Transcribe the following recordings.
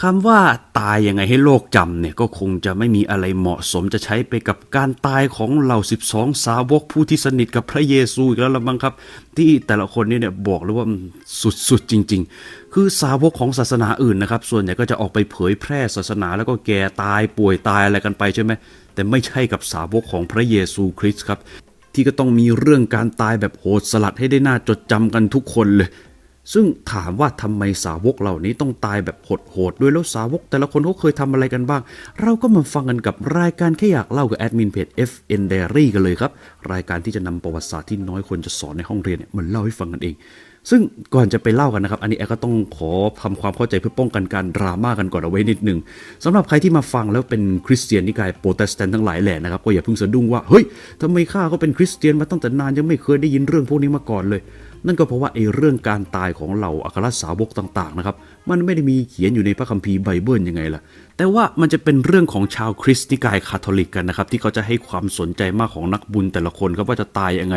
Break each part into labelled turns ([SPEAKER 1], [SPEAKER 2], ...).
[SPEAKER 1] คำว่าตายยังไงให้โลกจำเนี่ยก็คงจะไม่มีอะไรเหมาะสมจะใช้ไปกับการตายของเหล่า 12 สาวกผู้ที่สนิทกับพระเยซูอีกแล้วละมั้งครับ ที่แต่ละคนนี่เนี่ยบอกเลยว่าสุดๆจริง ๆ คือสาวกของศาสนาอื่นนะครับ ส่วนใหญ่ก็จะออกไปเผยแพร่ศาสนาแล้วก็แก่ตายป่วยตายอะไรกันไปใช่ไหมแต่ไม่ใช่กับสาวกของพระเยซูคริสต์ครับที่ก็ต้องมีเรื่องการตายแบบโหดสลัดให้ได้น่าจดจำกันทุกคนเลย ซึ่งถามว่าทำไมสาวกเหล่านี้ต้องตายแบบโหดๆด้วยแล้วสาวก แต่ละคนเขาเคยทำอะไรกันบ้าง เราก็มาฟังกันกับรายการแค่อยากเล่ากับแอดมินเพจ FN Diary กันเลยครับ รายการที่จะนำประวัติศาสตร์ที่น้อยคนจะสอนในห้องเรียนเนี่ยมันเล่าให้ฟังกันเอง ซึ่งก่อนจะไปเล่ากันนะครับ อันนี้แอดก็ต้องขอทำความเข้าใจเพื่อป้องกันการดราม่ากันก่อนเอาไว้นิดหนึ่งสำหรับใครที่มาฟังแล้วเป็นคริสเตียนนิกายโปรเตสแตนต์ทั้งหลายแหล่นะครับก็อย่าเพิ่งสะดุ้งว่าเฮ้ยทำไมข้าก็เป็นคริสเตียนมาตั้งแต่นานยังไม่เคยได้ยินเรื่องพวกนี้มาก่อนเลย นั่นก็เพราะว่าไอ้เรื่องการตายของเหล่าอัครสาวกต่างๆนะครับ มันไม่ได้มีเขียนอยู่ในพระคัมภีร์ไบเบิลยังไงล่ะแต่ว่ามันจะเป็นเรื่องของชาวคริสต์นิกายคาทอลิกกันนะครับ ที่เขาจะให้ความสนใจมากของนักบุญแต่ละคนครับว่าจะตายยังไง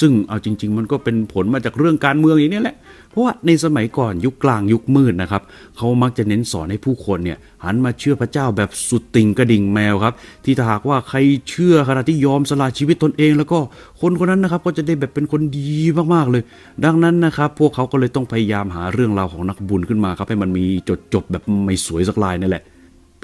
[SPEAKER 1] ซึ่งเอาจริง ๆ มันก็เป็นผลมาจากเรื่องการเมืองอย่างนี้แหละ เพราะว่าในสมัยก่อนยุคกลางยุคมืดนะครับเขามักจะเน้นสอนให้ผู้คนเนี่ยหันมาเชื่อพระเจ้าแบบสุดติ่งกระดิ่งแมวครับ ที่ถ้าหากว่าใครเชื่อขณะที่ยอมสละชีวิตตนเอง แล้วก็คนคนนั้นนะครับก็จะได้แบบเป็นคนดีมากๆเลย ดังนั้นนะครับพวกเขาก็เลยต้องพยายามหาเรื่องราวของนักบุญขึ้นมาครับให้มันมีจดจบแบบไม่สวยสักลายนั่นแหละ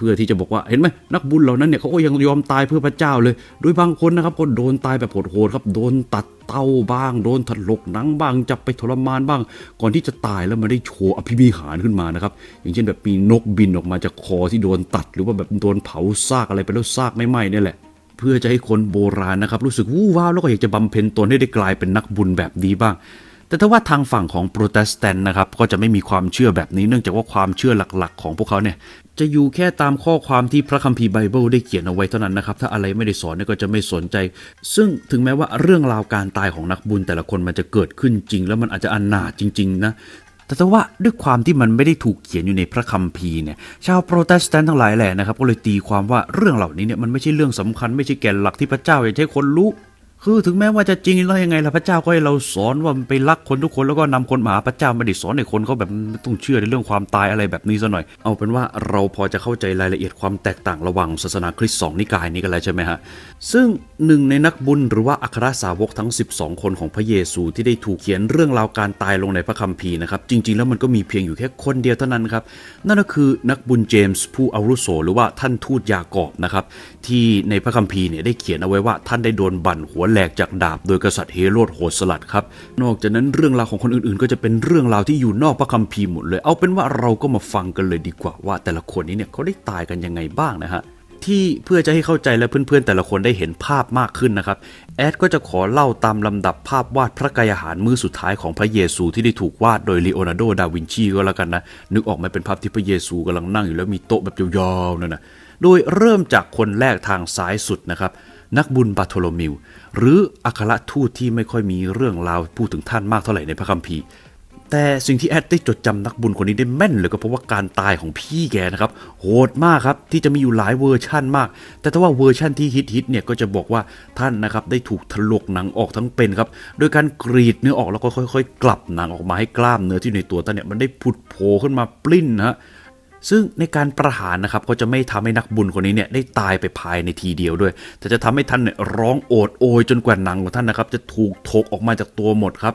[SPEAKER 1] เพื่อที่จะบอกว่าเห็นไหมนักบุญเหล่านั้นเนี่ยเขาก็ยังยอมตายเพื่อพระเจ้าเลย โดยบางคนนะครับก็โดนตายแบบโหดๆครับโดนตัดเต้าบ้าง โดนถลกหนังบ้างจับไปทรมานบ้าง ก่อนที่จะตายแล้วมาได้โชว์อภิมิหารขึ้นมานะครับอย่างเช่นแบบมีนกบินออกมาจากคอที่โดนตัด หรือว่าแบบโดนเผาซากอะไรไปแล้วซากไม่ไหม้เนี่ยแหละเพื่อจะให้คนโบราณนะครับ รู้สึกวู้ว้าวแล้วก็อยากจะบำเพ็ญตนให้ได้กลายเป็นนักบุญแบบนี้บ้าง แต่ถ้าว่าทางฝั่งของโปรเตสแตนต์นะครับก็จะไม่มีความเชื่อแบบนี้เนื่องจากว่าความเชื่อหลักๆ ของพวกเขาเนี่ยจะอยู่แค่ตามข้อความที่พระคัมภีร์ไบเบิลได้เขียนเอาไว้เท่านั้นนะครับ ถ้าอะไรไม่ได้สอนเนี่ยก็จะไม่สนใจ ซึ่งถึงแม้ว่าเรื่องราวการตายของนักบุญแต่ละคนมันจะเกิดขึ้นจริง แล้วมันอาจจะอนาจริง ๆ นะแต่ถ้าว่าด้วยความที่มันไม่ได้ถูกเขียนอยู่ในพระคัมภีร์เนี่ยชาวโปรเตสแตนต์ทั้งหลายแหละนะครับก็เลยตีความว่าเรื่องเหล่านี้เนี่ยมันไม่ใช่เรื่องสำคัญไม่ใช่แก่นหลักที่พระเจ้าอยากให้คนรู้ คือถึงแม้ว่าจะจริงแล้วยังไงล่ะพระเจ้าก็ให้เราสอนว่ามันไปรักคนทุกคนแล้วก็นำคนมาหาพระเจ้าไม่ได้สอนให้คนเขาแบบต้องเชื่อในเรื่องความตายอะไรแบบนี้ซะหน่อย เอาเป็นว่าเราพอจะเข้าใจรายละเอียดความแตกต่างระหว่างศาสนาคริสต์สองนิกายนี้กันแล้วใช่ไหมฮะ ซึ่งหนึ่งในนักบุญหรือว่าอัครสาวกทั้ง 12 คนของพระเยซูที่ได้ถูกเขียนเรื่องราวการตายลงในพระคัมภีร์นะครับจริง ๆ แล้วมันก็มีเพียงอยู่แค่คนเดียวเท่านั้นครับนั่นก็คือนักบุญเจมส์ผู้อาวุโสหรือว่าท่านทูตยากอบนะครับที่ในพระคัมภีร์เนี่ยได้เขียนเอาไว้ว่าท่านได้โดนบั่นหัวแหลกจากดาบโดยกษัตริย์เฮโรดโหดสลัดครับ นอกจากนั้นเรื่องราวของคนอื่นๆ ก็จะเป็นเรื่องราวที่อยู่นอกพระคัมภีร์หมดเลย เอาเป็นว่าเราก็มาฟังกันเลยดีกว่าว่าแต่ละคนนี้เนี่ยเขาได้ตายกันยังไงบ้างนะฮะที่เพื่อจะให้เข้าใจและเพื่อนๆ แต่ละคนได้เห็นภาพมากขึ้นนะครับ แอดก็จะขอเล่าตามลำดับภาพวาดพระกายอาหารมือสุดท้ายของพระเยซูที่ได้ถูกวาดโดยลีโอนาร์โด ดาวินชีก็แล้วกันนะ นึกออกไหมเป็นภาพที่พระเยซูกำลังนั่งอยู่แล้วมีโต๊ะแบบยาวๆนั่นนะโดยเริ่มจากคนแรกทางซ้ายสุดนะครับ นักบุญบาโทโลมิว หรืออัครทูตที่ไม่ค่อยมีเรื่องราวพูดถึงท่านมากเท่าไหร่ในพระคัมภีร์ แต่สิ่งที่แอดได้จดจำนักบุญคนนี้ได้แม่นเลยก็เพราะว่าการตายของพี่แกนะครับโหดมากครับที่จะมีอยู่หลายเวอร์ชั่นมาก แต่ถ้าว่าเวอร์ชั่นที่ฮิตๆเนี่ยก็จะบอกว่าท่านนะครับได้ถูกถลกหนังออกทั้งเป็นครับโดยการกรีดเนื้อออกแล้วก็ค่อย ๆ กลับหนังออกมาให้กล้ามเนื้อที่ในตัวท่านเนี่ยมันได้ผุดโผล่ขึ้นมาปลิ้นนะฮะ ซึ่งในการประหารนะครับก็จะไม่ทำให้นักบุญคนนี้เนี่ยได้ตายไปภายในทีเดียวด้วย แต่จะทำให้ท่านเนี่ยร้องโอดโอยจนกว่าหนังของท่านนะครับ จะถูกถกออกมาจากตัวหมดครับ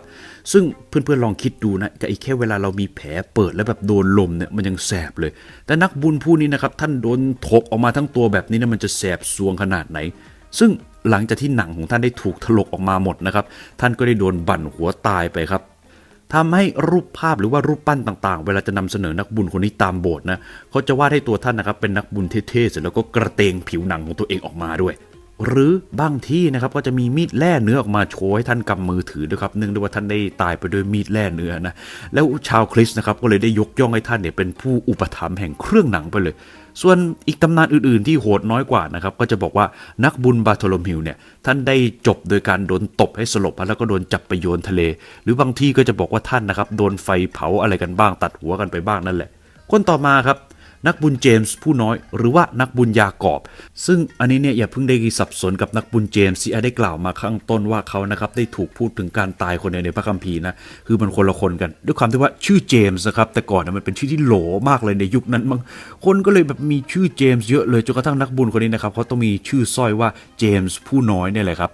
[SPEAKER 1] ซึ่งเพื่อนๆลองคิดดูนะกับอีกแค่เวลาเรามีแผลเปิดแล้วแบบโดนลมเนี่ยมันยังแสบเลย แต่นักบุญผู้นี้นะครับท่านโดนถกออกมาทั้งตัวแบบนี้เนี่ยมันจะแสบซวงขนาดไหน ซึ่งหลังจากที่หนังของท่านได้ถูกถลกออกมาหมดนะครับ ท่านก็ได้โดนบั่นหัวตายไปครับ ทำให้รูปภาพหรือว่ารูปปั้นต่างๆ เวลาจะนำเสนอนักบุญคนนี้ตามโบสถ์นะเขาจะวาดให้ตัวท่านนะครับเป็นนักบุญเท่ๆเสร็จแล้วก็กระเตงผิวหนังของตัวเองออกมาด้วย หรือบางที่นะครับก็จะมีมีดแล่เนื้อออกมาโชว์ให้ท่านกำมือถือด้วยครับเนื่องด้วยว่าท่านได้ตายไปด้วยมีดแล่เนื้อนะแล้วชาวคริสต์นะครับก็เลยได้ยกย่องให้ท่านเนี่ยเป็นผู้อุปถัมภ์แห่งเครื่องหนังไปเลย ส่วนอีกตำนานอื่นๆ ที่โหดน้อยกว่านะครับ ก็จะบอกว่านักบุญบาโทโลมิวเนี่ยท่านได้จบโดยการโดนตบให้สลบแล้วก็โดนจับไปโยนทะเล หรือบางที่ก็จะบอกว่าท่านนะครับโดนไฟเผาอะไรกันบ้างตัดหัวกันไปบ้างนั่นแหละ คนต่อมาครับ นักบุญเจมส์ผู้น้อยหรือว่านักบุญยากอบ ซึ่งอันนี้เนี่ยอย่าเพิ่งได้สับสนกับนักบุญเจมส์ที่ได้กล่าวมาข้างต้นว่าเขานะครับได้ถูกพูดถึงการตายคนเดียวในพระคัมภีร์นะคือมันคนละคนกัน ด้วยความที่ว่าชื่อเจมส์นะครับแต่ก่อนนะมันเป็นชื่อที่โหลมากเลยในยุคนั้นบางคนก็เลยแบบมีชื่อเจมส์เยอะเลยจนกระทั่งนักบุญคนนี้นะครับเขาต้องมีชื่อสร้อยว่าเจมส์ผู้น้อยเนี่ยแหละครับ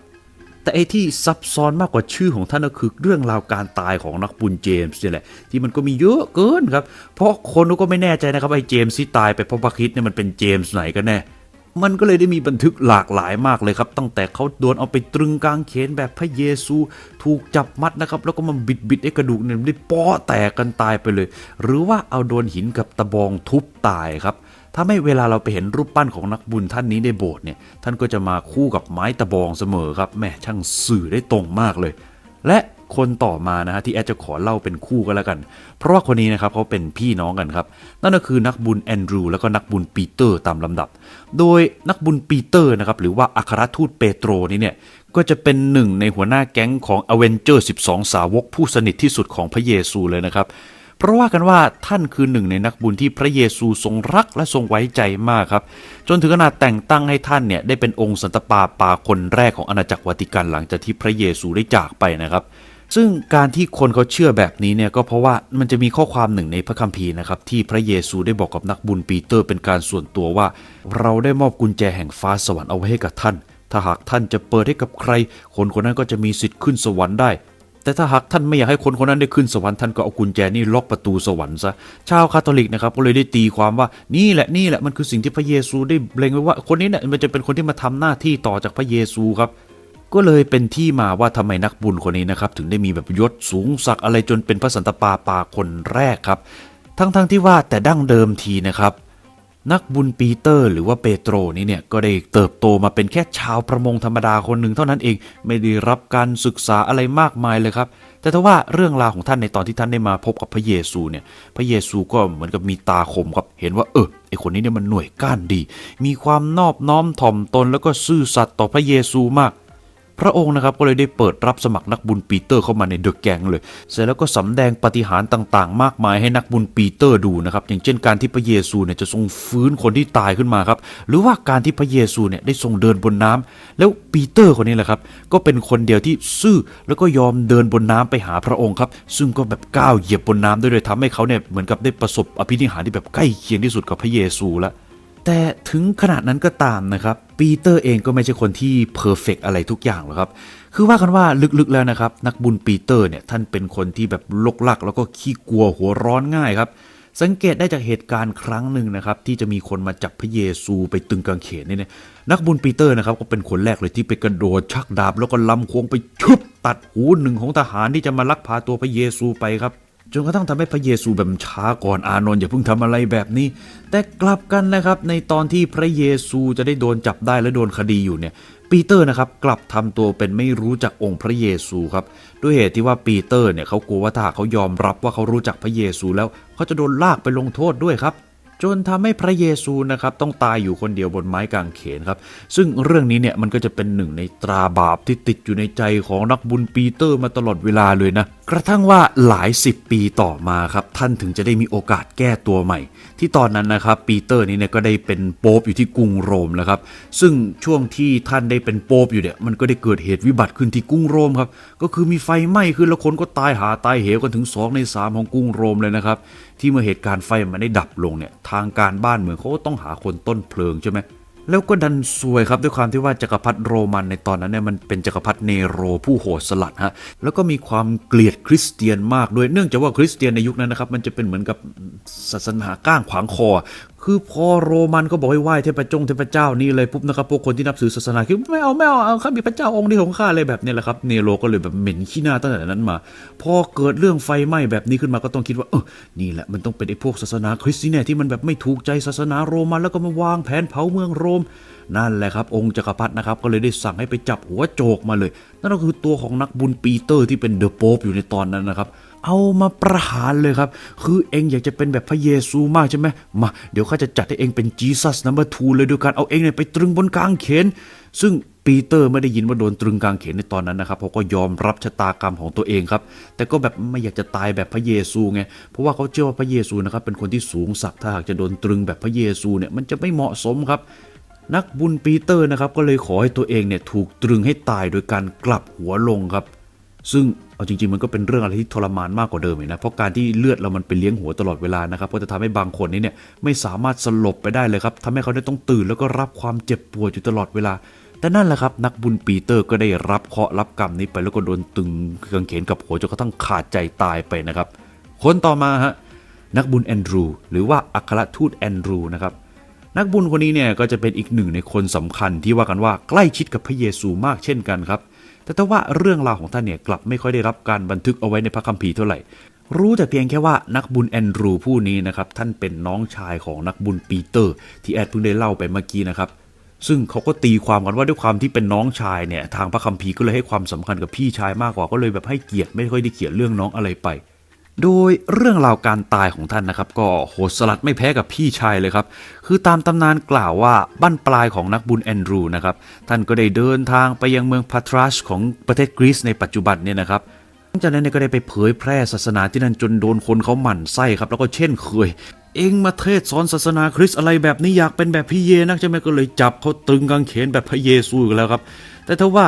[SPEAKER 1] แต่ไอ้ที่ซับซ้อนมากกว่าชื่อของท่านก็คือเรื่องราวการตายของนักบุญเจมส์นี่แหละ ที่มันก็มีเยอะเกินครับ เพราะคนก็ไม่แน่ใจนะครับไอ้เจมส์ที่ตายไปเพราะพระคิดเนี่ยมันเป็นเจมส์ไหนกันแน่มันก็เลยได้มีบันทึกหลากหลายมากเลยครับ ตั้งแต่เขาโดนเอาไปตรึงกลางเขนแบบพระเยซู ถูกจับมัดนะครับ แล้วก็มาบิดบิดไอ้กระดูกเนี่ยได้ป้อแตกกันตายไปเลย หรือว่าเอาโดนหินกับตะบองทุบตายครับ ถ้าไม่เวลาเราไปเห็นรูปปั้นของนักบุญท่านนี้ในโบสถ์เนี่ย ท่านก็จะมาคู่กับไม้ตะบองเสมอครับแม่ช่างสื่อได้ตรงมากเลย และคนต่อมานะฮะที่แอดจะขอเล่าเป็นคู่ก็แล้วกัน เพราะว่าคนนี้นะครับเขาเป็นพี่น้องกันครับ นั่นก็คือนักบุญแอนดรูแล้วก็นักบุญปีเตอร์ตามลำดับ โดยนักบุญปีเตอร์นะครับหรือว่าอัครทูตเปโตรนี่เนี่ยก็จะเป็นหนึ่งในหัวหน้าแก๊งของอเวนเจอร์ 12 สาวกผู้สนิทที่สุดของพระเยซูเลยนะครับ เพราะว่ากันว่าท่านคือหนึ่งในนักบุญที่พระเยซูทรงรักและทรงไว้ใจมากครับ จนถึงขนาดแต่งตั้งให้ท่านเนี่ยได้เป็นองค์สันตปาปาคนแรกของอาณาจักรวาติกันหลังจากที่พระเยซูได้จากไปนะครับ ซึ่งการที่คนเขาเชื่อแบบนี้เนี่ยก็เพราะว่ามันจะมีข้อความหนึ่งในพระคัมภีร์นะครับที่พระเยซูได้บอกกับนักบุญปีเตอร์เป็นการส่วนตัวว่า เราได้มอบกุญแจแห่งฟ้าสวรรค์เอาไว้ให้กับท่าน ถ้าหากท่านจะเปิดให้กับใคร คนคนนั้นก็จะมีสิทธิ์ขึ้นสวรรค์ได้ แต่ถ้าหากท่านไม่อยากให้คนคนนั้นได้ขึ้นสวรรค์ท่านก็เอากุญแจนี่ล็อกประตูสวรรค์ซะ ชาวคาทอลิกนะครับก็เลยได้ตีความว่านี่แหละนี่แหละมันคือสิ่งที่พระเยซูได้เบลงไว้ว่า คนนี้เนี่ยมันจะเป็นคนที่มาทำหน้าที่ต่อจากพระเยซูครับ ก็เลยเป็นที่มาว่าทำไมนักบุญคนนี้นะครับถึงได้มีแบบยศสูงสักอะไรจนเป็นพระสันตะปาปาคนแรกครับ ทั้งๆทที่ว่าแต่ดั้งเดิมทีนะครับ นักบุญปีเตอร์หรือว่าเปโตรนี่เนี่ยก็ได้เติบโตมาเป็นแค่ชาวประมงธรรมดาคนหนึ่งเท่านั้นเองไม่ได้รับการศึกษาอะไรมากมายเลยครับ แต่ถ้าว่าเรื่องราวของท่านในตอนที่ท่านได้มาพบกับพระเยซูเนี่ยพระเยซูก็เหมือนกับมีตาคมครับเห็นว่าเออไอคนนี้เนี่ยมันหน่วยก้านดี มีความนอบน้อมถ่อมตนแล้วก็ซื่อสัตย์ต่อพระเยซูมาก พระองค์นะครับก็เลยได้เปิดรับสมัครนักบุญปีเตอร์เข้ามาในเดอะแกงเลย เสร็จแล้วก็สำแดงปฏิหารต่างๆ มากมายให้นักบุญปีเตอร์ดูนะครับอย่างเช่นการที่พระเยซูเนี่ยจะทรงฟื้นคนที่ตายขึ้นมาครับหรือว่าการที่พระเยซูเนี่ยได้ทรงเดินบนน้ำแล้วปีเตอร์คนนี้แหละครับก็เป็นคนเดียวที่ซื่อแล้วก็ยอมเดินบนน้ำไปหาพระองค์ครับซึ่งก็แบบก้าวเหยียบบนน้ำด้วยเลยทำให้เขาเนี่ยเหมือนกับได้ประสบอภินิหารที่แบบใกล้เคียงที่สุดกับพระเยซูแล้ว แต่ถึงขนาดนั้นก็ตามนะครับ ปีเตอร์เองก็ไม่ใช่คนที่เพอร์เฟกอะไรทุกอย่างหรอกครับ คือว่ากันว่าลึกๆแล้วนะครับ นักบุญปีเตอร์เนี่ยท่านเป็นคนที่แบบลกลัก แล้วก็ขี้กลัวหัวร้อนง่ายครับ สังเกตได้จากเหตุการณ์ครั้งหนึ่งนะครับ ที่จะมีคนมาจับพระเยซูไปตึงกางเขนเนี่ยนักบุญปีเตอร์นะครับก็เป็นคนแรกเลยที่ไปกระโดดชักดาบ แล้วก็ลำควงไปชุบตัดหูหนึ่งของทหารที่จะมาลักพาตัวพระเยซูไปครับ จนกระทั่งทำให้พระเยซูแบบช้าก่อนอานนท์อย่าเพิ่งทำอะไรแบบนี้ แต่กลับกันนะครับ ในตอนที่พระเยซูจะได้โดนจับได้และโดนคดีอยู่เนี่ยปีเตอร์นะครับกลับทำตัวเป็นไม่รู้จักองค์พระเยซูครับด้วยเหตุที่ว่าปีเตอร์เนี่ยเขากลัวว่าถ้าเขายอมรับว่าเขารู้จักพระเยซูแล้วเขาจะโดนลากไปลงโทษด้วยครับ จนทำให้พระเยซูนะครับต้องตายอยู่คนเดียวบนไม้กางเขนครับ ซึ่งเรื่องนี้เนี่ยมันก็จะเป็นหนึ่งในตราบาปที่ติดอยู่ในใจของนักบุญปีเตอร์มาตลอดเวลาเลยนะ กระทั่งว่าหลายสิบปีต่อมาครับท่านถึงจะได้มีโอกาสแก้ตัวใหม่ ที่ตอนนั้นนะครับปีเตอร์นี้เนี่ยก็ได้เป็นโป๊ปอยู่ที่กรุงโรมแล้วครับซึ่งช่วงที่ท่านได้เป็นโป๊ปอยู่เนี่ยมันก็ได้เกิดเหตุวิบัติขึ้นที่กรุงโรมครับก็คือมีไฟไหม้ขึ้นแล้วคนก็ตายหาตายเหวกันถึง 2 ใน 3 ของกรุงโรมเลยนะครับที่เมื่อเหตุการณ์ไฟมันได้ดับลงเนี่ยทางการบ้านเมืองเขาก็ต้องหาคนต้นเพลิงใช่ไหม แล้วก็ดันซวยครับด้วยความที่ว่าจักรพรรดิโรมันในตอนนั้นเนี่ยมันเป็นจักรพรรดิเนโรผู้โหดสลัดฮะแล้วก็มีความเกลียดคริสเตียนมากด้วยเนื่องจากว่าคริสเตียนในยุคนั้นนะครับมันจะเป็นเหมือนกับศาสนาก้างขวางคอ คือพอโรมันก็บอกให้ไหว้เทพจงเทพเจ้านี่เลยปุ๊บนะครับพวกคนที่นับถือศาสนาคือไม่เอาไม่เอาเอาข้ามีพระเจ้าองค์เดียวของข้าเลยแบบเนี้แหละครับเนโรก็เลยแบบเหม็นขี้หน้าตั้งแต่นั้นมา พอเกิดเรื่องไฟไหม้แบบนี้ขึ้นมาก็ต้องคิดว่าเออนี่แหละมันต้องเป็นไอ้พวกศาสนาคริสต์นี่แน่ที่มันแบบไม่ถูกใจศาสนาโรมันแล้วก็มาวางแผนเผาเมืองโรม นั่นแหละครับ องค์จักรพรรดินะครับก็เลยได้สั่งให้ไปจับหัวโจกมาเลย นั่นก็คือตัวของนักบุญปีเตอร์ที่เป็นเดอะโป๊ปอยู่ในตอนนั้นนะครับ เอามาประหารเลยครับ คือเองอยากจะเป็นแบบพระเยซูมากใช่ไหมมา เดี๋ยวข้าจะจัดให้เองเป็นจีซัสนัมเบอร์ทูเลยโดยการเอาเองเนี่ยไปตรึงบนกลางเขน ซึ่งปีเตอร์ไม่ได้ยินว่าโดนตรึงกางเขนในตอนนั้นนะครับเขาก็ยอมรับชะตากรรมของตัวเองครับ แต่ก็แบบไม่อยากจะตายแบบพระเยซูไง เพราะว่าเขาเชื่อว่าพระเยซูนะครับเป็นคนที่สูงสักดิ์ถ้าหากจะโดนตรึงแบบพระเยซูเนี่ยมันจะไม่เหมาะสมครับนักบุญปีเตอร์นะครับก็เลยขอให้ตัวเองเนี่ยถูกตรึงให้ตายโดยการกลับหัวลงครับ ซึ่ง เอาจริงๆมันก็เป็นเรื่องอะไรที่ทรมานมากกว่าเดิมนะเพราะการที่เลือดเรามันไปเลี้ยงหัวตลอดเวลานะครับก็จะทำให้บางคนนี้เนี่ยไม่สามารถสลบไปได้เลยครับทำให้เขาได้ต้องตื่นแล้วก็รับความเจ็บปวดอยู่ตลอดเวลา แต่นั่นแหละครับนักบุญปีเตอร์ก็ได้รับเคราะห์รับกรรมนี้ไปแล้วก็โดนตึงกางเขนกับหัวจนกระทั่งขาดใจตายไปนะครับคนต่อมาฮะนักบุญแอนดรูหรือว่าอัครทูตแอนดรูนะครับนักบุญคนนี้เนี่ยก็จะเป็นอีกหนึ่งในคนสำคัญที่ว่ากันว่าใกล้ชิดกับพระเยซูมากเช่นกันครับ แต่ถ้าว่าเรื่องราวของท่านเนี่ยกลับไม่ค่อยได้รับการบันทึกเอาไว้ในพระคัมภีร์เท่าไหร่ รู้แต่เพียงแค่ว่านักบุญแอนดรูผู้นี้นะครับท่านเป็นน้องชายของนักบุญปีเตอร์ ที่แอดเพิ่งได้เล่าไปเมื่อกี้นะครับซึ่งเขาก็ตีความกันว่าด้วยความที่เป็นน้องชายเนี่ยทางพระคัมภีร์ก็เลยให้ความสำคัญกับพี่ชายมากกว่าก็เลยแบบให้เกียรติไม่ค่อยได้เขียนเรื่องน้องอะไรไป โดยเรื่องราวการตายของท่านนะครับ ก็โหดสลัดไม่แพ้กับพี่ชายเลยครับ คือตามตำนานกล่าวว่าบั้นปลายของนักบุญแอนดรูนะครับ ท่านก็ได้เดินทางไปยังเมืองพาทรัสของประเทศกรีซในปัจจุบันเนี่ยนะครับหลังจากนั้นก็ได้ไปเผยแพร่ศาสนาที่นั่นจนโดนคนเขาหมั่นไส้ครับ แล้วก็เช่นเคย เองมาเทศสอนศาสนาคริสต์อะไรแบบนี้อยากเป็นแบบพี่เยนักใช่ไหมก็เลยจับเขาตึงกางเขนแบบพระเยซูอีกแล้วครับ แต่ถ้าว่า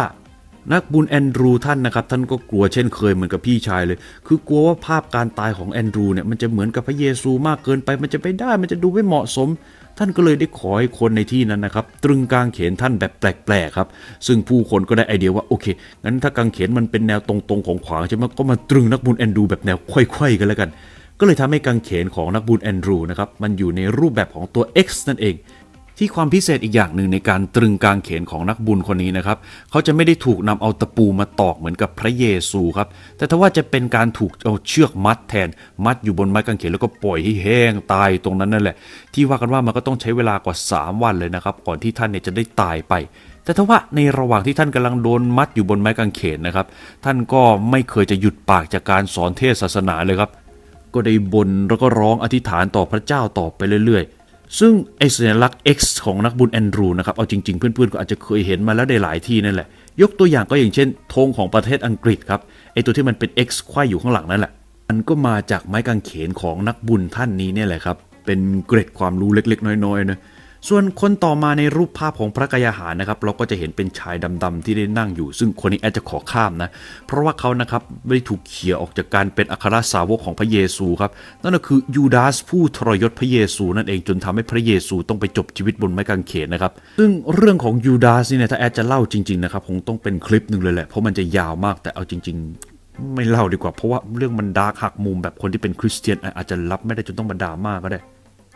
[SPEAKER 1] นักบุญแอนดรูท่านนะครับท่านก็กลัวเช่นเคยเหมือนกับพี่ชายเลย คือกลัวว่าภาพการตายของแอนดรูเนี่ยมันจะเหมือนกับพระเยซูมากเกินไป มันจะไม่ได้มันจะดูไม่เหมาะสม ท่านก็เลยได้ขอให้คนในที่นั้นนะครับตรึงกางเขนท่านแบบแปลกๆครับ ซึ่งผู้คนก็ได้ไอเดียว่าโอเคงั้นถ้ากางเขนมันเป็นแนวตรงๆของขวางใช่ไหมก็มาตรึงนักบุญแอนดรูแบบแนวไขว้ๆกันแล้วกัน ก็เลยทำให้กางเขนของนักบุญแอนดรูนะครับมันอยู่ในรูปแบบของตัว X นั่นเอง ที่ความพิเศษอีกอย่างหนึ่งในการตรึงกางเขนของนักบุญคนนี้นะครับ เขาจะไม่ได้ถูกนำเอาตะปูมาตอกเหมือนกับพระเยซูครับ แต่ถ้าว่าจะเป็นการถูกเอาเชือกมัดแทน มัดอยู่บนไม้กางเขนแล้วก็ปล่อยให้แห้งตายตรงนั้นนั่นแหละ ที่ว่ากันว่ามันก็ต้องใช้เวลากว่า 3 วันเลยนะครับ ก่อนที่ท่านเนี่ยจะได้ตายไป แต่ถ้าว่าในระหว่างที่ท่านกำลังโดนมัดอยู่บนไม้กางเขนนะครับ ท่านก็ไม่เคยจะหยุดปากจากการสอนเทศศาสนาเลยครับ ก็ได้บ่นแล้วก็ร้องอธิษฐานต่อพระเจ้าต่อไปเรื่อยๆ ซึ่งไอสัญลักษณ์ X ของนักบุญแอนดรูนะครับ เอาจริงๆ เพื่อนๆ ก็อาจจะเคยเห็นมาแล้วในหลายที่นั่นแหละ ยกตัวอย่างก็อย่างเช่นธงของประเทศอังกฤษครับ ไอตัวที่มันเป็น X ไขว้อยู่ข้างหลังนั่นแหละ มันก็มาจากไม้กางเขนของนักบุญท่านนี้เนี่ยแหละครับ เป็นเกร็ดความรู้เล็กๆ น้อยๆนะ ส่วนคนต่อมาในรูปภาพของพระกายาหารนะครับ เราก็จะเห็นเป็นชายดำๆที่ได้นั่งอยู่ ซึ่งคนนี้อาจจะขอข้ามนะ เพราะว่าเขานะครับไม่ได้ถูกเขี่ยออกจากการเป็นอัครสาวกของพระเยซูครับ นั่นก็คือยูดาสผู้ทรยศพระเยซูนั่นเองจนทำให้พระเยซูต้องไปจบชีวิตบนไม้กางเขนนะครับ ซึ่งเรื่องของยูดาสนี่เนี่ยถ้าแอดจะเล่าจริงๆนะครับคงต้องเป็นคลิปหนึ่งเลยแหละเพราะมันจะยาวมากแต่เอาจริง ๆไม่เล่าดีกว่าเพราะว่าเรื่องมันดาร์กหักมุมแบบคนที่เป็นคริสเตียนอาจจะรับไม่ได้จนต้องมาด่ามากก็ได้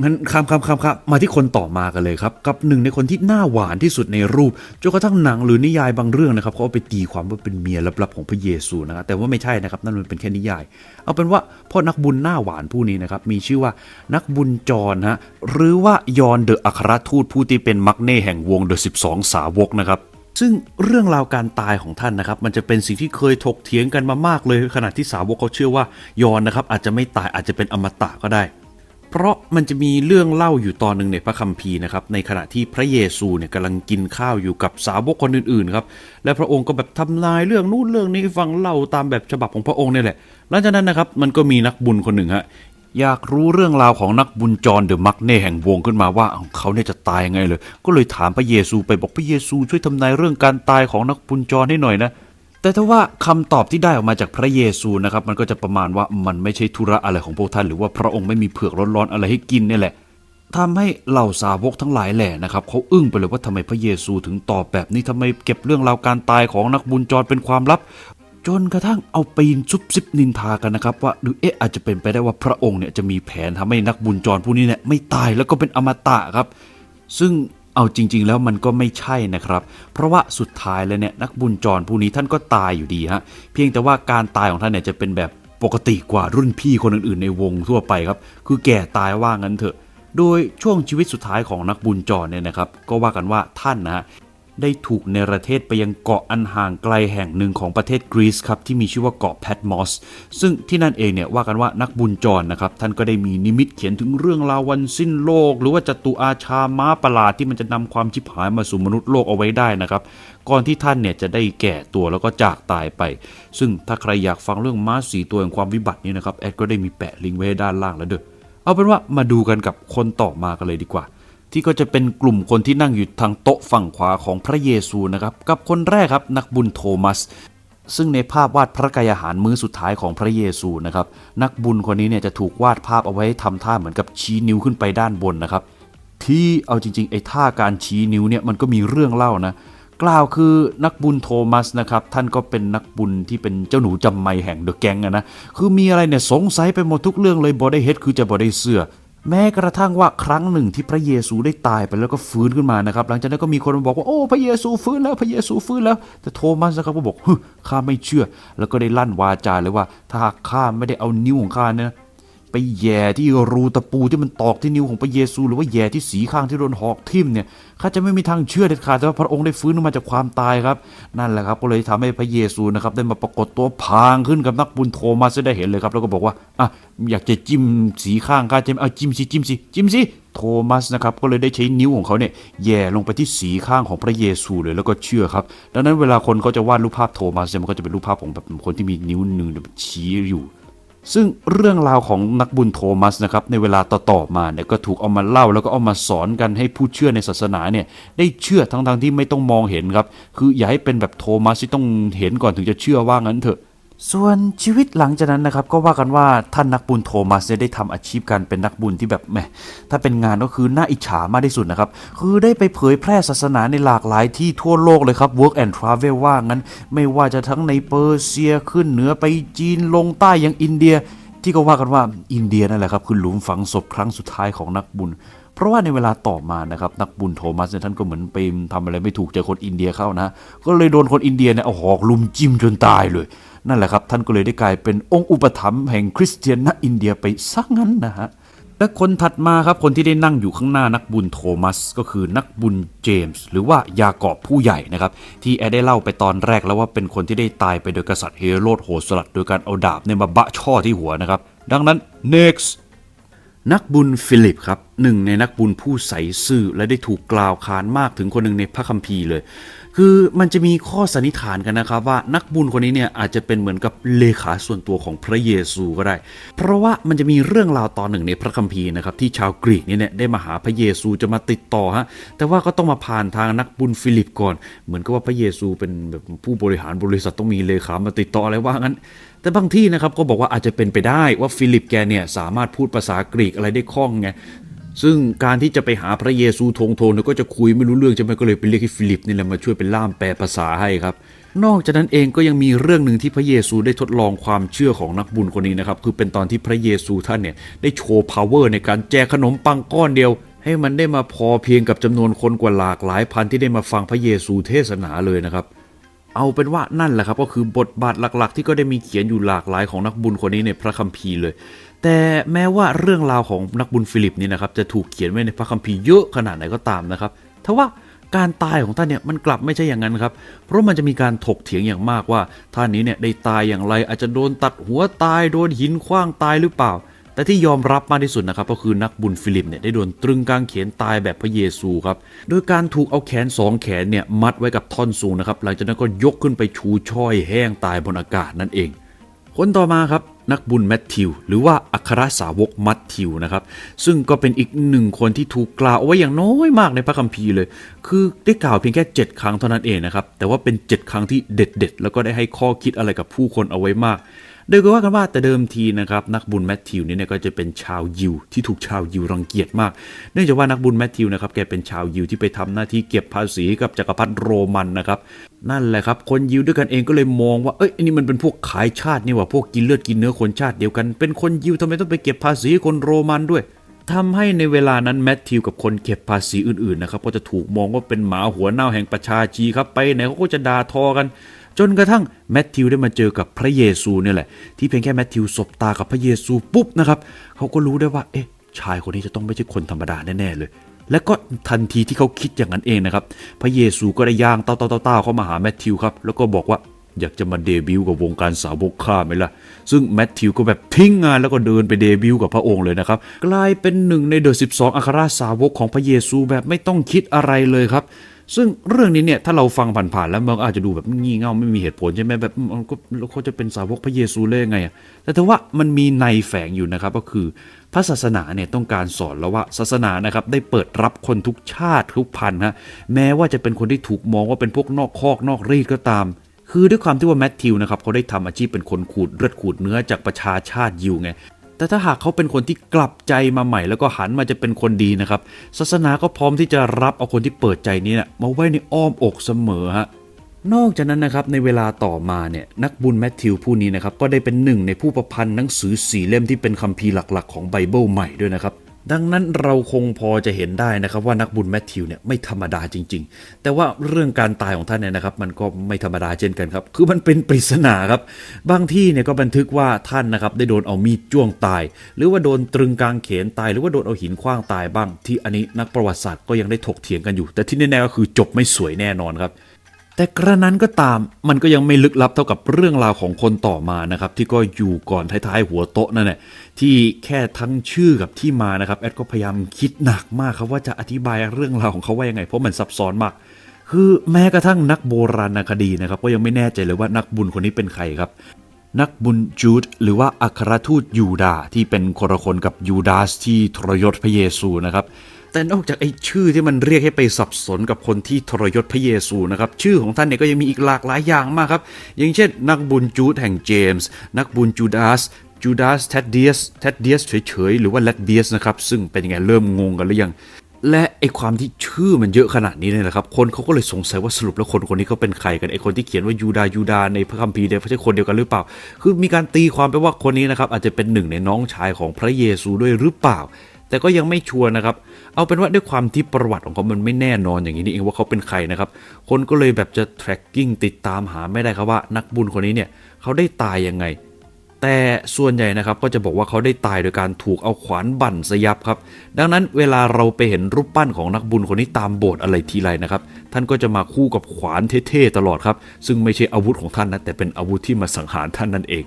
[SPEAKER 1] งั้นข้ามข้ามข้ามข้ามมาที่คนต่อมากันเลยครับ กับหนึ่งในคนที่หน้าหวานที่สุดในรูปจนกระทั่งหนังหรือนิยายบางเรื่องนะครับเขาเอาไปตีความว่าเป็นเมียลับๆของพระเยซูนะครับแต่ว่าไม่ใช่นะครับนั่นมันเป็นแค่นิยาย เอาเป็นว่าพ่อนักบุญหน้าหวานผู้นี้นะครับมีชื่อว่านักบุญจรฮะหรือว่ายอนเดอะอัครทูตผู้ที่เป็นมักเน่แห่งวงเดอะสิบสาวกนะครับซึ่งเรื่องราวการตายของท่านนะครับ มันจะเป็นสิ่งที่เคยถกเถียงกันมามากเลยขณะที่สาวกเขาเชื่อว่ายอนนะครับอาจจะไม่ตายอาจจะเป็นอมตะก็ได้ เพราะมันจะมีเรื่องเล่าอยู่ตอนหนึ่งในพระคัมภีร์นะครับในขณะที่พระเยซูเนี่ยกำลังกินข้าวอยู่กับสาวกคนอื่นๆครับและพระองค์ก็แบบทำนายเรื่องนู้นเรื่องนี้ฟังเล่าตามแบบฉบับของพระองค์นี่แหละหลังจากนั้นนะครับมันก็มีนักบุญคนหนึ่งฮะอยากรู้เรื่องราวของนักบุญจรเดอะมักเน่แห่งวงขึ้นมาว่าเขาเนี่ยจะตายยังไงเลย ก็เลยถามพระเยซูไปบอกพระเยซูช่วยทำนายเรื่องการตายของนักบุญจรให้หน่อยนะ แต่ถ้าว่าคำตอบที่ได้ออกมาจากพระเยซูนะครับ มันก็จะประมาณว่ามันไม่ใช่ธุระอะไรของพวกท่าน หรือว่าพระองค์ไม่มีเผือกร้อนๆอะไรให้กินเนี่ยแหละทำให้เหล่าสาวกทั้งหลายแหล่นะครับเขาอึ้งไปเลยว่าทำไมพระเยซูถึงตอบแบบนี้ทำไมเก็บเรื่องราวการตายของนักบุญจรเป็นความลับ จนกระทั่งเอาปีนซุบซิบนินทากันนะครับ ว่าหรือเอ๊ะอาจจะเป็นไปได้ว่าพระองค์เนี่ยจะมีแผนทำให้นักบุญจรผู้นี้เนี่ยไม่ตายแล้วก็เป็นอมตะครับ ซึ่ง เอาจริง ๆ แล้วมันก็ไม่ใช่นะครับ เพราะว่าสุดท้ายแล้วเนี่ยนักบุญจรผู้นี้ท่านก็ตายอยู่ดีฮะเพียงแต่ว่าการตายของท่านเนี่ยจะเป็นแบบปกติกว่ารุ่นพี่คนอื่นๆ ในวงทั่วไปครับ คือแก่ตายว่างั้นเถอะ โดยช่วงชีวิตสุดท้ายของนักบุญจรเนี่ยนะครับ ก็ว่ากันว่าท่านนะฮะ ได้ถูกเนประเทศไปยังเกาะอันห่างไกลแห่งหนึ่งของประเทศกรีซครับที่มีชื่อว่าเกาะแพทมอสซึ่งที่นั่นเองเนี่ยว่ากันว่านักบุญจรนะครับท่านก็ได้มีนิมิตเขียนถึงเรื่องราววันสิ้นโลก หรือว่าจตุอาชาม้าประหลาดที่มันจะนำความชิบหายมาสู่มนุษย์โลกเอาไว้ได้นะครับก่อนที่ท่านเนี่ยจะได้แก่ตัวแล้วก็จากตายไป ซึ่งถ้าใครอยากฟังเรื่องม้าสีตัวแห่งความวิบัตินี้นะครับแอดก็ได้มีแปะลิงก์ไว้ให้ด้านล่างแล้วเด้อเอาเป็นว่ามาดูกันกับคนต่อมากันเลยดีกว่า ที่ก็จะเป็นกลุ่มคนที่นั่งอยู่ทางโต๊ะฝั่งขวาของพระเยซูนะครับ กับคนแรกครับนักบุญโทมัส ซึ่งในภาพวาดพระกายอาหารมื้อสุดท้ายของพระเยซูนะครับ นักบุญคนนี้เนี่ยจะถูกวาดภาพเอาไว้ทำท่าเหมือนกับชี้นิ้วขึ้นไปด้านบนนะครับ ที่เอาจริงๆไอ้ท่าการชี้นิ้วเนี่ยมันก็มีเรื่องเล่านะกล่าวคือนักบุญโทมัสนะครับ ท่านก็เป็นนักบุญที่เป็นเจ้าหนูจำไม่แห่งเดอะแก๊งอะนะคือมีอะไรเนี่ยสงสัยไปหมดทุกเรื่องเลยบอได้เฮดคือจะบอได้เสื้อ แม้กระทั่งว่าครั้งหนึ่งที่พระเยซูได้ตายไปแล้วก็ฟื้นขึ้นมานะครับ หลังจากนั้นก็มีคนมาบอกว่าโอ้พระเยซูฟื้นแล้วพระเยซูฟื้นแล้ว แต่โทมัสนะครับก็บอกฮึข้าไม่เชื่อ แล้วก็ได้ลั่นวาจาเลยว่า ถ้าข้าไม่ได้เอานิ้วของข้าเนี่ย แย่ที่รูตะปูที่มันตอกที่นิ้วของพระเยซู หรือว่าแย่ที่สีข้างที่โดนหอกทิ่มเนี่ยข้าจะไม่มีทางเชื่อเด็ดขาดว่าพระองค์ได้ฟื้นมาจากความตายครับ นั่นแหละครับก็เลยทำให้พระเยซูนะครับได้มาปรากฏตัวพางขึ้นกับนักบุญโทมัสได้เห็นเลยครับ แล้วก็บอกว่าอะอยากจะจิ้มสีข้างข้าจะเอาจิ้มสิจิ้มสิจิ้มสิโทมัสนะครับก็เลยได้ใช้นิ้วของเขาเนี่ยแย่ลงไปที่สีข้างของพระเยซูเลยแล้วก็เชื่อครับดังนั้นเวลาคนเขาจะวาดรูปภาพโทมัสเนี่ยมันก็จะเป็นรูปภาพของแบบคนที่มีนิ้วหนึ่งชี้อยู่ ซึ่งเรื่องราวของนักบุญโทมัสนะครับในเวลาต่อๆมาเนี่ยก็ถูกเอามาเล่าแล้วก็เอามาสอนกันให้ผู้เชื่อในศาสนาเนี่ยได้เชื่อทั้งๆที่ไม่ต้องมองเห็นครับ คืออย่าให้เป็นแบบโทมัสที่ต้องเห็นก่อนถึงจะเชื่อว่างั้นเถอะ ส่วนชีวิตหลังจากนั้นนะครับก็ว่ากันว่าท่านนักบุญโทมัสเนี่ยได้ทำอาชีพการเป็นนักบุญที่แบบแหมถ้าเป็นงานก็คือน่าอิจฉามากที่สุดนะครับ คือได้ไปเผยแพร่ศาสนาในหลากหลายที่ทั่วโลกเลยครับ work and travel ว่างั้น ไม่ว่าจะทั้งในเปอร์เซียขึ้นเหนือไปจีนลงใต้ยังอินเดีย ที่ก็ว่ากันว่าอินเดียนั่นแหละครับคือหลุมฝังศพครั้งสุดท้ายของนักบุญเพราะว่าในเวลาต่อมานะครับนักบุญโทมัสเนี่ยท่านก็เหมือนไปทำอะไรไม่ถูกเจอคนอินเดียเข้านะ ก็เลยโดนคนอินเดียเนี่ยเอาหอกลุมจิ้มจนตายเลย นั่นแหละครับท่านก็เลยได้กลายเป็นองค์อุปถัมภ์แห่งคริสเตียนณอินเดียไปซะงั้นนะฮะและคนถัดมาครับคนที่ได้นั่งอยู่ข้างหน้านักบุญโทมัส ก็คือนักบุญเจมส์หรือว่ายากอบผู้ใหญ่นะครับ ที่แอดได้เล่าไปตอนแรกแล้วว่าเป็นคนที่ได้ตายไปโดยกษัตริย์เฮโรดโหสลัดโดยการเอาดาบเนี่ยมาบะช่อที่หัวนะครับ ดังนั้น next นักบุญฟิลิปครับหนึ่งในนักบุญผู้ใสซื่อและได้ถูกกล่าวขานมากถึงคนหนึ่งในพระคัมภีร์เลย คือมันจะมีข้อสันนิษฐานกันนะครับว่านักบุญคนนี้เนี่ยอาจจะเป็นเหมือนกับเลขาส่วนตัวของพระเยซูก็ได้ เพราะว่ามันจะมีเรื่องราวตอนหนึ่งในพระคัมภีร์นะครับที่ชาวกรีกเนี่ยได้มาหาพระเยซูจะมาติดต่อฮะแต่ว่าก็ต้องมาผ่านทางนักบุญฟิลิปก่อน เหมือนกับว่าพระเยซูเป็นแบบผู้บริหารบริษัทต้องมีเลขามาติดต่ออะไรว่างั้นแต่บางที่นะครับก็บอกว่าอาจจะเป็นไปได้ว่าฟิลิปแกเนี่ยสามารถพูดภาษากรีกอะไรได้คล่องไง ซึ่งการที่จะไปหาพระเยซูทงโทนก็จะคุยไม่รู้เรื่องใช่ไหมก็เลยไปเรียกให้ฟิลิปนี่แหละมาช่วยเป็นล่ามแปลภาษาให้ครับ นอกจากนั้นเองก็ยังมีเรื่องหนึ่งที่พระเยซูได้ทดลองความเชื่อของนักบุญคนนี้นะครับคือเป็นตอนที่พระเยซูท่านเนี่ยได้โชว์ power ในการแจกขนมปังก้อนเดียว ให้มันได้มาพอเพียงกับจำนวนคนกว่าหลากหลายพันที่ได้มาฟังพระเยซูเทศนาเลยนะครับ เอาเป็นว่านั่นแหละครับก็คือบทบาทหลักๆ ที่ก็ได้มีเขียนอยู่หลากหลายของนักบุญคนนี้ในพระคัมภีร์เลย แต่แม้ว่าเรื่องราวของนักบุญฟิลิปนี่นะครับจะถูกเขียนไว้ในพระคัมภีร์เยอะขนาดไหนก็ตามนะครับทว่าการตายของท่านเนี่ยมันกลับไม่ใช่อย่างนั้นครับ เพราะมันจะมีการถกเถียงอย่างมากว่าท่านนี้เนี่ยได้ตายอย่างไรอาจจะโดนตัดหัวตายโดนหินขว้างตายหรือเปล่า แต่ที่ยอมรับมากที่สุดนะครับก็คือนักบุญฟิลิปเนี่ยได้โดนตรึงกางเขนตายแบบพระเยซูครับโดยการถูกเอาแขนสองแขนเนี่ยมัดไว้กับท่อนสูงนะครับหลังจากนั้นก็ยกขึ้นไปชูช่อยแห้งตายบนอากาศนั่นเอง คนต่อมาครับนักบุญแมทธิว หรือว่าอัครสาวกมัทธิวนะครับซึ่งก็เป็นอีกหนึ่งคนที่ถูกกล่าวไว้อย่างน้อยมากในพระคัมภีร์เลย คือได้กล่าวเพียงแค่ 7 ครั้งเท่านั้นเองนะครับแต่ว่าเป็น 7 ครั้งที่เด็ดๆ แล้วก็ได้ให้ข้อคิดอะไรกับผู้คนเอาไว้มาก โดยก็ว่ากันว่าแต่เดิมทีนะครับนักบุญแมทธิวนี่เนี่ยก็จะเป็นชาวยิวที่ถูกชาวยิวรังเกียจมาก เนื่องจากว่านักบุญแมทธิวนะครับแกเป็นชาวยิวที่ไปทำหน้าที่เก็บภาษีกับจักรพรรดิโรมันนะครับนั่นแหละครับคนยิวด้วยกันเองก็เลยมองว่าเอ้ยอันนี่มันเป็นพวกขายชาตินี่หว่าพวกกินเลือดกินเนื้อคนชาติเดียวกัน เป็นคนยิวทำไมต้องไปเก็บภาษีคนโรมันด้วยทำให้ในเวลานั้นแมทธิวกับคนเก็บภาษีอื่นๆนะครับก็จะถูกมองว่าเป็นหมาหัวเน่าแห่งประชาชีครับไปไหนเขาก็จะด่าทอกัน จนกระทั่งแมทธิวได้มาเจอกับพระเยซูเนี่ยแหละ ที่เพียงแค่แมทธิวสบตากับพระเยซูปุ๊บนะครับเขาก็รู้ได้ว่า เอ๊ะ ชายคนนี้จะต้องไม่ใช่คนธรรมดาแน่ๆเลย และก็ทันทีที่เขาคิดอย่างนั้นเองนะครับ พระเยซูก็ได้ย่างเต้าเต้าเต้าเข้ามาหาแมทธิวครับ แล้วก็บอกว่าอยากจะมาเดบิวต์กับวงการสาวกข้าไหมล่ะ ซึ่งแมทธิวก็แบบทิ้งงานแล้วก็เดินไปเดบิวต์กับพระองค์เลยนะครับ กลายเป็นหนึ่งในเดอะ12 อัครสาวกของพระเยซูแบบไม่ต้องคิดอะไรเลยครับ ซึ่งเรื่องนี้เนี่ยถ้าเราฟังผ่านๆแล้วมันอาจจะดูแบบงี่เง่าไม่มีเหตุผลใช่ไหมแบบมันก็แล้วเขาจะเป็นสาวกพระเยซูได้ยังไงอะแต่ว่ามันมีในแฝงอยู่นะครับก็คือพระศาสนาเนี่ยต้องการสอนเราว่าศาสนานะครับได้เปิดรับคนทุกชาติทุกพันธุ์ฮะแม้ว่าจะเป็นคนที่ถูกมองว่าเป็นพวกนอกคอกนอกรีดก็ตามคือด้วยความที่ว่าแมทธิวนะครับเขาได้ทำอาชีพเป็นคนขูดเลือดขูดเนื้อจากประชาชาติยิวไง แต่ถ้าหากเขาเป็นคนที่กลับใจมาใหม่แล้วก็หันมาจะเป็นคนดีนะครับ ศาสนาก็พร้อมที่จะรับเอาคนที่เปิดใจนี้นะมาไว้ในอ้อมอกเสมอฮะนอกจากนั้นนะครับในเวลาต่อมาเนี่ยนักบุญแมทธิวผู้นี้นะครับก็ได้เป็นหนึ่งในผู้ประพันธ์หนังสือสีเล่มที่เป็นคัมภีร์หลักๆ ของไบเบิลใหม่ด้วยนะครับ ดังนั้นเราคงพอจะเห็นได้นะครับว่านักบุญแมทธิวเนี่ยไม่ธรรมดาจริง ๆ แต่ว่าเรื่องการตายของท่านเนี่ยนะครับ มันก็ไม่ธรรมดาเช่นกันครับ คือมันเป็นปริศนาครับ บางที่เนี่ยก็บันทึกว่าท่านนะครับได้โดนเอามีดจ้วงตาย หรือว่าโดนตรึงกลางเขนตาย หรือว่าโดนเอาหินขว้างตายบ้าง ที่อันนี้นักประวัติศาสตร์ก็ยังได้ถกเถียงกันอยู่ แต่ที่แน่ๆก็คือจบไม่สวยแน่นอนครับแต่กระนั้นก็ตามมันก็ยังไม่ลึกลับเท่ากับเรื่องราวของคนต่อมานะครับ ที่ก็อยู่ก่อนท้ายๆหัวโต๊ะนั่นแหละ ที่แค่ทั้งชื่อกับที่มานะครับแอดก็พยายามคิดหนักมากครับว่าจะอธิบายเรื่องราวของเขาว่ายังไงเพราะมันซับซ้อนมาก คือแม้กระทั่งนักโบราณคดีนะครับก็ยังไม่แน่ใจเลยว่านักบุญคนนี้เป็นใครครับ นักบุญจูดหรือว่าอัครทูตยูดาห์ที่เป็นคนละคนกับยูดาสที่ทรยศพระเยซูนะครับแต่นอกจากไอ้ชื่อที่มันเรียกให้ไปสับสนกับคนที่ทรยศพระเยซูนะครับ ชื่อของท่านเนี่ยก็ยังมีอีกหลากหลายอย่างมากครับ อย่างเช่น นักบุญจูดแห่งเจมส์ นักบุญจูดาส จูดาสเท็ดเดียสเท็ดเดียสเฉยๆ หรือว่าแลดเดียสนะครับ ซึ่งเป็นยังไงเริ่มงงกันหรือยัง และไอความที่ชื่อมันเยอะขนาดนี้เนี่ยนะครับ คนเขาก็เลยสงสัยว่าสรุปแล้วคนคนนี้เขาเป็นใครกันไอคนที่เขียนว่ายูดายูดาในพระคัมภีร์เนี่ยไม่ใช่คนเดียวกันหรือเปล่า คือมีการตีความไปว่าคนนี้นะครับอาจจะเป็นหนึ่งในน้องชายของพระเยซูด้วยหรือเปล่าแต่ก็ยังไม่ชัวร์นะครับ เอาเป็นว่าด้วยความที่ประวัติของเขามันไม่แน่นอนอย่างนี้นี่เองว่าเขาเป็นใครนะครับ คนก็เลยแบบจะ tracking ติดตามหาไม่ได้ครับว่านักบุญคนนี้เนี่ยเขาได้ตายยังไง แต่ส่วนใหญ่นะครับก็จะบอกว่าเขาได้ตายโดยการถูกเอาขวานบั่นสยับครับ ดังนั้นเวลาเราไปเห็นรูปปั้นของนักบุญคนนี้ตามโบสถ์อะไรทีไรนะครับ ท่านก็จะมาคู่กับขวานเท่ๆตลอดครับ ซึ่งไม่ใช่อาวุธของท่านนะแต่เป็นอาวุธที่มาสังหารท่านนั่นเอง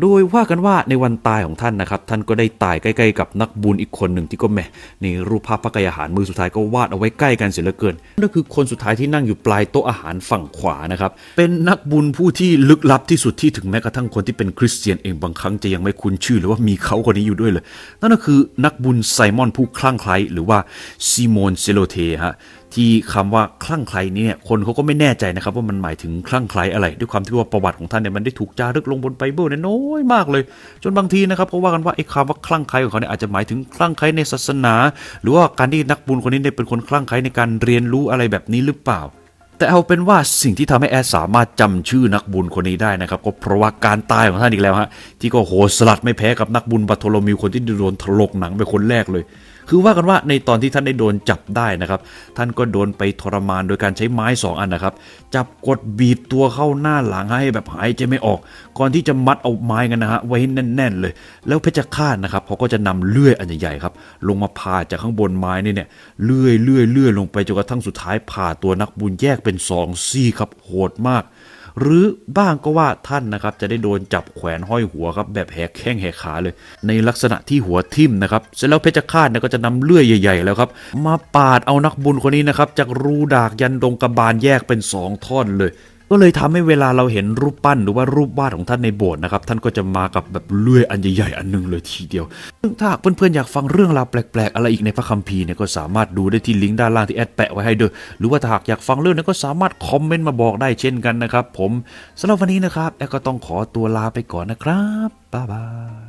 [SPEAKER 1] โดยว่ากันว่าในวันตายของท่านนะครับ ท่านก็ได้ตายใกล้ๆกับนักบุญอีกคนหนึ่งที่ก็แหมในรูปภาพพระกายอาหารมือสุดท้ายก็วาดเอาไว้ใกล้กันเสียเหลือเกินนั่นก็คือคนสุดท้ายที่นั่งอยู่ปลายโต๊ะอาหารฝั่งขวานะครับ เป็นนักบุญผู้ที่ลึกลับที่สุดที่ถึงแม้กระทั่งคนที่เป็นคริสเตียนเองบางครั้งจะยังไม่คุ้นชื่อหรือว่ามีเขาคนนี้อยู่ด้วยเลย นั่นก็คือนักบุญไซมอนผู้คลั่งไคล้หรือว่าซิโมนเซโลเทฮะ ที่คำว่าคลั่งไคล้เนี่ยคนเขาก็ไม่แน่ใจนะครับว่ามันหมายถึงคลั่งไคล้อะไร ด้วยความที่ว่าประวัติของท่านเนี่ยมันได้ถูกจารึกลงบนไบเบิลเนี่ยน้อยมากเลย จนบางทีนะครับเขาว่ากันว่าไอ้คำว่าคลั่งไคล้ของเขาเนี่ยอาจจะหมายถึงคลั่งไคล้ในศาสนา หรือว่าการที่นักบุญคนนี้เนี่ยเป็นคนคลั่งไคล้ในการเรียนรู้อะไรแบบนี้หรือเปล่าแต่เอาเป็นว่าสิ่งที่ทำให้แอดสามารถจำชื่อนักบุญคนนี้ได้นะครับ ก็เพราะว่าการตายของท่านอีกแล้วฮะที่ก็โหสลัดไม่แพ้กับนักบุญบัตโทโลมิวคนที่โดนถลกหนังไปคนแรกเลย คือว่ากันว่าในตอนที่ท่านได้โดนจับได้นะครับ ท่านก็โดนไปทรมานโดยการใช้ไม้สองอันนะครับ จับกดบีบตัวเข้าหน้าหลังให้แบบหายใจไม่ออก ก่อนที่จะมัดเอาไม้กันนะฮะไว้ให้แน่น ๆ เลย แล้วเพชฌฆาตนะครับเขาก็จะนำเลื่อยอันใหญ่ๆครับลงมาผ่าจากข้างบนไม้นี่เนี่ยเลื่อยเลื่อยเลื่อยลงไปจนกระทั่งสุดท้ายผ่าตัวนักบุญแยกเป็นสองซี่ครับโหดมาก หรือบ้างก็ว่าท่านนะครับจะได้โดนจับแขวนห้อยหัวครับแบบแหกแข้งแหกขาเลย ในลักษณะที่หัวทิ่มนะครับเสร็จแล้วเพชฌฆาตเนี่ยก็จะนำเลื่อยใหญ่ๆ แล้วครับ มาปาดเอานักบุญคนนี้นะครับจากรูดากยันดงกระบาลแยกเป็นสองท่อนเลย ก็เลยทำให้เวลาเราเห็นรูปปั้นหรือว่ารูปวาดของท่านในโบสถ์นะครับ ท่านก็จะมากับแบบเลื่อยอันใหญ่ๆอันหนึงเลยทีเดียว ซึ่งถ้าเพื่อนๆอยากฟังเรื่องราวแปลกๆ อะไรอีกในพระคัมภีร์เนี่ยก็สามารถดูได้ที่ลิงก์ด้านล่างที่แอดแปะไว้ให้ด้วยหรือว่าถ้าหากอยากฟังเรื่องนั้นก็สามารถคอมเมนต์มาบอกได้เช่นกันนะครับผมสำหรับวันนี้นะครับแอดก็ต้องขอตัวลาไปก่อนนะครับบ๊ายบาย